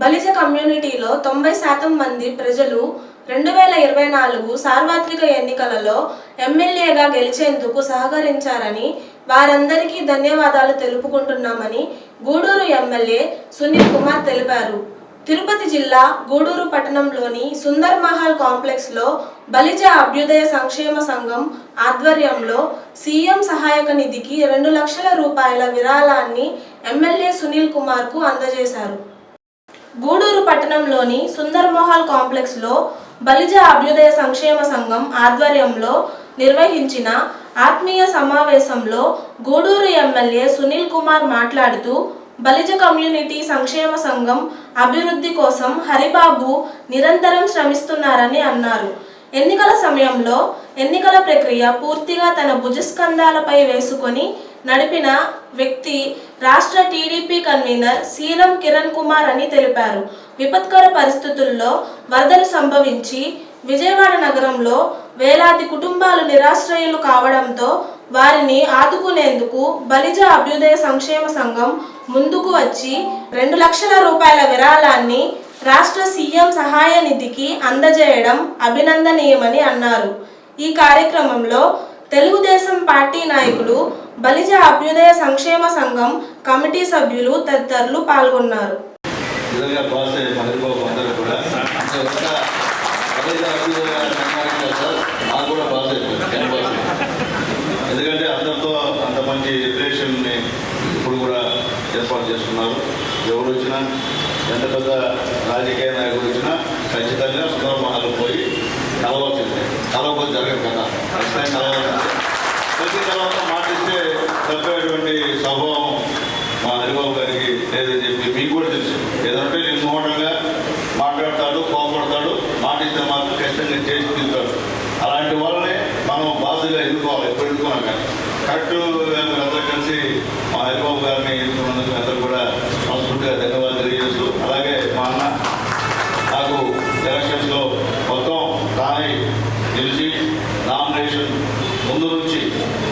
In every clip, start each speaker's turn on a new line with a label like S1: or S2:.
S1: బలిజ కమ్యూనిటీలో తొంభై శాతం మంది ప్రజలు రెండు వేల ఇరవై నాలుగు సార్వత్రిక ఎన్నికలలో ఎమ్మెల్యేగా గెలిచేందుకు సహకరించారని వారందరికీ ధన్యవాదాలు తెలుపుకుంటున్నామని గూడూరు ఎమ్మెల్యే సునీల్ కుమార్ తెలిపారు. తిరుపతి జిల్లా గూడూరు పట్టణంలోని సుందర్ మహల్ కాంప్లెక్స్లో బలిజ అభ్యుదయ సంక్షేమ సంఘం ఆధ్వర్యంలో సీఎం సహాయక నిధికి రెండు లక్షల రూపాయల విరాళాన్ని ఎమ్మెల్యే సునీల్ కుమార్కు అందజేశారు. గూడూరు పట్టణంలోని సుందర్మోహల్ కాంప్లెక్స్లో బలిజ అభ్యుదయ సంక్షేమ సంఘం ఆధ్వర్యంలో నిర్వహించిన ఆత్మీయ సమావేశంలో గూడూరు ఎమ్మెల్యే సునీల్ కుమార్ మాట్లాడుతూ బలిజ కమ్యూనిటీ సంక్షేమ సంఘం అభివృద్ధి కోసం హరిబాబు నిరంతరం శ్రమిస్తున్నారని అన్నారు. ఎన్నికల సమయంలో ఎన్నికల ప్రక్రియ పూర్తిగా తన భుజస్కంధాలపై వేసుకొని నడిపిన వ్యక్తి రాష్ట్ర టీడీపీ కన్వీనర్ సీలం కిరణ్ కుమార్ అని తెలిపారు. విపత్కర పరిస్థితుల్లో వరదలు సంభవించి విజయవాడ నగరంలో వేలాది కుటుంబాలు నిరాశ్రయులు కావడంతో వారిని ఆదుకునేందుకు బలిజ అభ్యుదయ సంక్షేమ సంఘం ముందుకు వచ్చి రెండు లక్షల రూపాయల విరాళాన్ని రాష్ట్ర సీఎం సహాయ నిధికి అందజేయడం అభినందనీయమని అన్నారు. ఈ కార్యక్రమంలో తెలుగుదేశం పార్టీ నాయకులు బలిజ అభ్యుదయ సంక్షేమ సంఘం కమిటీ సభ్యులు తదితరులు పాల్గొన్నారు.
S2: కూడా ఎందుకంటే అందరితో అంత మంచి రిలేషన్ని ఇప్పుడు కూడా ఏర్పాటు చేసుకున్నారు ఎవరు వచ్చినా ఎంత పెద్ద రాజకీయ నాయకుడు వచ్చినా ఖచ్చితంగా సుందర మహల్ పోయి కలవాల్సిందే. కలవకపోతే జరగదు కదా. ఖచ్చితంగా కలవాల్సిందే ప్రతి తర్వాత మాటిస్తే తప్పేటువంటి స్వభావం మా హరిబాబు గారికి లేదని చెప్పి మీకు కూడా తెలుసు ఏదంటే నేను మోడల్గా మాట్లాడతాడు కోపడతాడు మాటిస్తే మాకు ఖచ్చితంగా చేసి తింటాడు అలాంటి వాళ్ళనే మనం బాధగా ఎప్పుడు ఎన్నుకున్నాం కానీ కరెక్ట్ అందరూ కలిసి మా హరిబాబు గారిని ఎన్నుకున్నందుకు అందరూ కూడా మనస్ఫూర్తిగా ధన్యవాదాలు తెలియజేస్తూ అలాగే మా అన్న నాకు ఎలక్షన్స్లో మొత్తం తానే గెలిచి నామినేషన్ ముందు నుంచి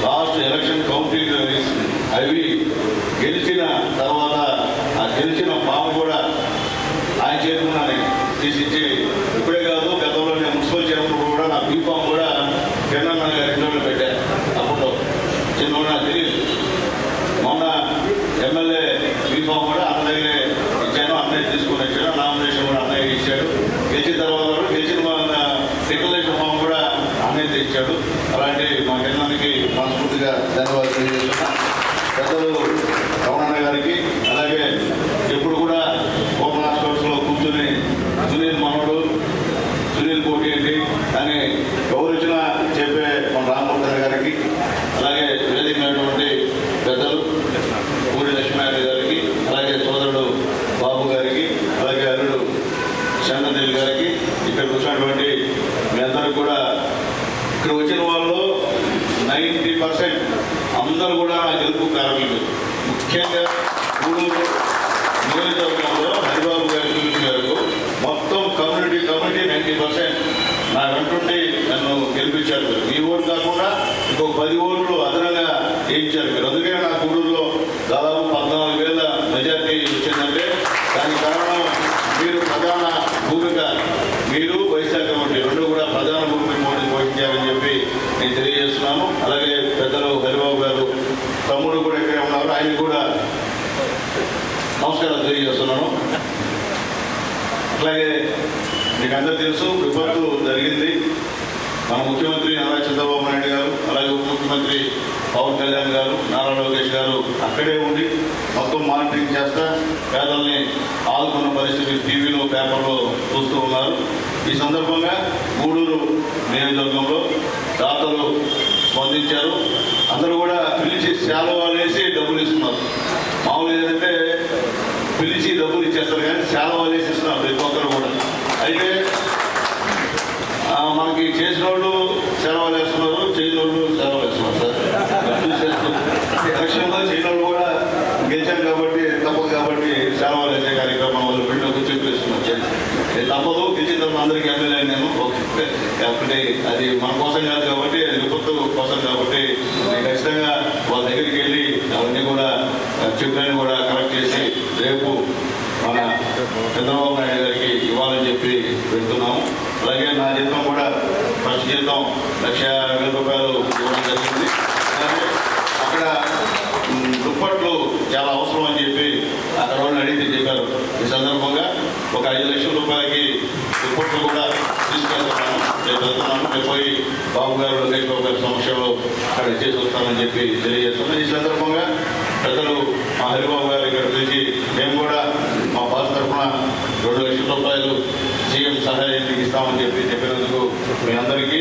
S2: లాస్ట్ ఎలక్షన్ కౌంటింగ్ అవి గెలిచిన తర్వాత ఆ గెలిచిన ఫామ్ కూడా ఆయన చేరుకున్నాను తీసిచ్చి ఇప్పుడే కాదు గతంలో నేను మున్సిపల్ చైర్మన్ కూడా నా బీ ఫామ్ కూడా కిరణ్ గారి ఇంట్లో పెట్టాను అప్పుడు చిన్న నాకు తెలియదు మొన్న ఎమ్మెల్యే బీ ఫామ్ కూడా అన్న దగ్గరే ఇచ్చాను అన్నయ్య తీసుకుని వచ్చాను నామినేషన్ కూడా అన్నయ్య ఇచ్చాడు గెలిచిన తర్వాత కూడా గెలిచిన డిక్లరేషన్ ఫామ్ కూడా అన్నయ్య తెచ్చాడు అలాంటి మా కిరణానికి మనస్ఫూర్తిగా ధన్యవాదాలు తెలియజేస్తున్నా పెద్దలు రమణన్న గారికి అలాగే ఎప్పుడు కూడా ఓపెన్ హాస్పిటల్స్లో కూర్చుని సునీల్ మనోడు సునీల్ పోటీ ఏంటి అని ఎవరు వచ్చినా చెప్పే మన రామమూర్తి గారికి అలాగే వేదిక అయినటువంటి పెద్దలు పూరి లక్ష్మీనారాయణ గారికి అలాగే సోదరుడు బాబు గారికి అలాగే అల్లుడు చంద్రదేవి గారికి ఇక్కడ వచ్చినటువంటి మీ అందరూ కూడా ఇక్కడ వచ్చిన వాళ్ళు నైంటీ పర్సెంట్ అందరూ కూడా నా ముఖ్యంగా గూడూరు నియోజకవర్గంలో హరిబాబు గారి చూసిన గారు మొత్తం కమ్యూనిటీ కమ్యూనిటీ నైంటీ పర్సెంట్ నా వెంటుండి నన్ను గెలిపించారు ఈ ఓటు కాకుండా ఇంకో పది ఓట్లు అదనంగా వేయించారు మీరు. అందుకే నా గూడూరులో దాదాపు పద్నాలుగు వేల మెజార్టీ వచ్చిందంటే దానికి కారణం మీరు ప్రధాన భూమిక. మీరు వైశాఖ కమిటీ రెండు కూడా ప్రధాన భూమిక మోడీ పోషించారని చెప్పి నేను తెలియజేస్తున్నాను. అలాగే పెద్దలు హరిబాబు తమ్ముడు కూడా ఇక్కడే ఉన్నారు ఆయన కూడా నమస్కారం తెలియజేస్తున్నాను. అట్లాగే మీకు అందరూ తెలుసు విపత్తు జరిగింది. మన ముఖ్యమంత్రి నారా చంద్రబాబు నాయుడు గారు అలాగే ఉప ముఖ్యమంత్రి పవన్ కళ్యాణ్ గారు నారా లోకేష్ గారు అక్కడే ఉండి మొత్తం మానిటరింగ్ చేస్తా పేదల్ని ఆదుకున్న పరిస్థితి టీవీలో పేపర్లో చూస్తూ ఉన్నారు. ఈ సందర్భంగా గూడూరు నియోజకవర్గంలో దాతలు స్పందించారు. అందరూ కూడా పిలిచి శాలువాలు వేసి డబ్బులు ఇస్తున్నారు. మామూలు ఏంటంటే పిలిచి డబ్బులు ఇచ్చేస్తారు కానీ శాలువాలు వేసి ఇస్తున్నారు ప్రతి ఒక్కరు కూడా. అయితే మనకి చేసిన వాళ్ళు సెలవులు వేస్తున్నారు చేయని వాళ్ళు సెలవులు వేస్తున్నారు సార్. లక్ష్యం ఎలక్షన్లో చేయని వాళ్ళు కూడా గెలిచాం కాబట్టి తప్పదు కాబట్టి సెలవులు వేసే కార్యక్రమం వాళ్ళు పెట్టిన చెప్పేస్తున్నారు తప్పదు. గెలిచిన తర్వాత అందరికీ ఎమ్మెల్యే నేను కాబట్టి అది మన కోసం కాదు కాబట్టి అది విపత్తు కోసం కాబట్టి ఖచ్చితంగా వాళ్ళ దగ్గరికి వెళ్ళి అవన్నీ కూడా చెప్పినవి కూడా కలెక్ట్ చేసి రేపు మన చంద్రబాబు నాయుడు గారికి ఇవ్వాలని చెప్పి పెడుతున్నాము అలాగే నా జీతం కూడా ఫస్ట్ జీతం లక్ష వేల రూపాయలు ఇవ్వడం జరిగింది. అక్కడ దుప్పట్లు చాలా అవసరం అని చెప్పి అక్కడ వాళ్ళు అడిగితే చెప్పారు. ఈ సందర్భంగా ఒక ఐదు లక్షల రూపాయలకి దుప్పట్లు కూడా రేపు రేపు పోయి బాబు గారు లోకేష్ బాబు గారి సమక్షంలో అక్కడ చేసి వస్తానని చెప్పి తెలియజేస్తున్నాం. ఈ సందర్భంగా పెద్దలు మా హరిబాబు గారు ఇక్కడ పిలిచి మేము కూడా మా బాస్ తరఫున రెండు లక్షల రూపాయలు సీఎం సహాయానికి ఇస్తామని చెప్పి చెప్పినందుకు మీ అందరికీ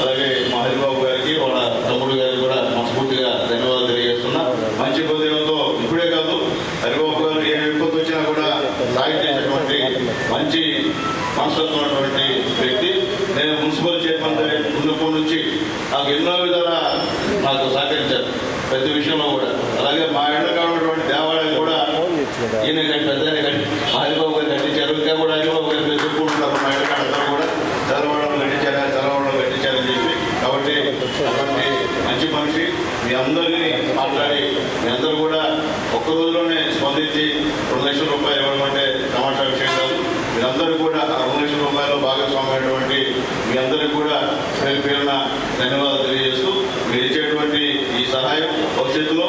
S2: అలాగే మా హరిబాబు గారికి వాళ్ళ తమ్ముడు గారికి కూడా మనస్ఫూర్తిగా ధన్యవాదాలు తెలియజేస్తున్నా మంచి హృదయంతో ఇప్పుడే కాదు హరిబాబు గారు ఏ విపత్తు వచ్చినా కూడా సాయం చేసేటువంటి మంచి మనస్తత్వం ఉన్నటువంటి వ్యక్తి నేను మున్సిపల్ చైర్మన్ ఉన్నప్పటి నుంచి నాకు ఎన్నో విధాల నాకు సహకరించారు. ప్రతి విషయంలో కూడా. అలాగే మా ఎండగా ఉన్నటువంటి దేవాలయం కూడా ఈయన పెద్ద హరిబాబు గారు కట్టించారు. ఇంకా కూడా హరిబాబు గారు చెప్పుకుంటున్నారు మా ఎండకాడ కూడా చదవడం కట్టించారా. చదవడం కట్టించారని చెప్పి. కాబట్టి అటువంటి మంచి మనిషి మీ అందరినీ మాట్లాడి మీ అందరూ కూడా ఒక్క రోజులోనే స్పందించి రెండు లక్షల రూపాయలు ఇవ్వడం అంటే తమాషా విషయం కాదు. మీరందరూ కూడా ఆ రెండు లక్షల రూపాయలు భాగస్వామి మీ అందరికీ కూడా పేరు పేరున ధన్యవాదాలు తెలియజేస్తూ మీరు ఇచ్చేటువంటి ఈ సహాయం భవిష్యత్తులో